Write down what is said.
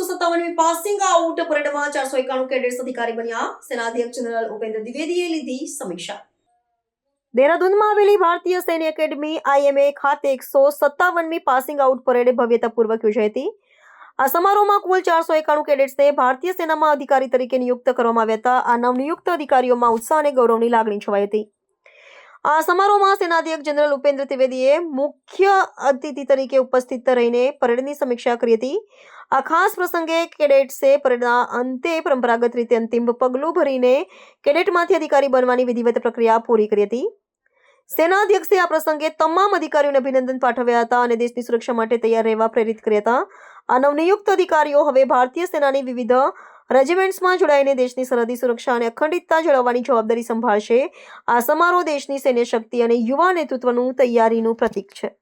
સત્તાવનમી passing out પરેડમાં ચારસો એકાણું કેડેટ્સ અધિકારી બન્યા સેનાધ્યક્ષ જનરલ ઉપેન્દ્ર દ્વિવેદીએ લીધી સમીક્ષા દેહરાદૂનમાં આવેલી ભારતીય સૈન્ય એકેડમી આઈએમએ ખાતે એકસો સત્તાવનમી પાસિંગ આઉટ પરેડ ભવ્યતાપૂર્વક યોજાઈ હતી આ સમારોહમાં કુલ ચારસો એકાણું કેડેટ્સને ભારતીય સેનામાં અધિકારી તરીકે નિયુક્ત કરવામાં આવ્યા હતા આ નવનિયુક્ત અધિકારીઓમાં ઉત્સાહ અને ગૌરવની લાગણી છવાઈ હતી આ સમારોહમાં સેનાધ્યક્ષ જનરલ ઉપેન્દ્ર ત્રિવેદીએ મુખ્ય અતિથિ તરીકે ઉપસ્થિત રહીને પરેડની સમીક્ષા કરી હતી. આ ખાસ પ્રસંગે કેડેટ્સે પરેડના અંતે પરંપરાગત રીતે અંતિમ પગલું ભરીને કેડેટમાંથી અધિકારી બનવાની વિધિવત પ્રક્રિયા પૂરી કરી હતી. સેનાધ્યક્ષે આ પ્રસંગે તમામ અધિકારીઓને અભિનંદન પાઠવ્યા હતા અને દેશની સુરક્ષા માટે તૈયાર રહેવા પ્રેરિત કર્યા હતા. આ નવનિયુક્ત અધિકારીઓ હવે ભારતીય સેનાની વિવિધ રેજિમેન્ટ્સમાં જોડાઈને દેશની સરહદી સુરક્ષા અને અખંડિતતા જાળવવાની જવાબદારી સંભાળશે. આ સમારોહ દેશની સૈન્ય શક્તિ અને યુવા નેતૃત્વનું તૈયારીનું પ્રતીક છે.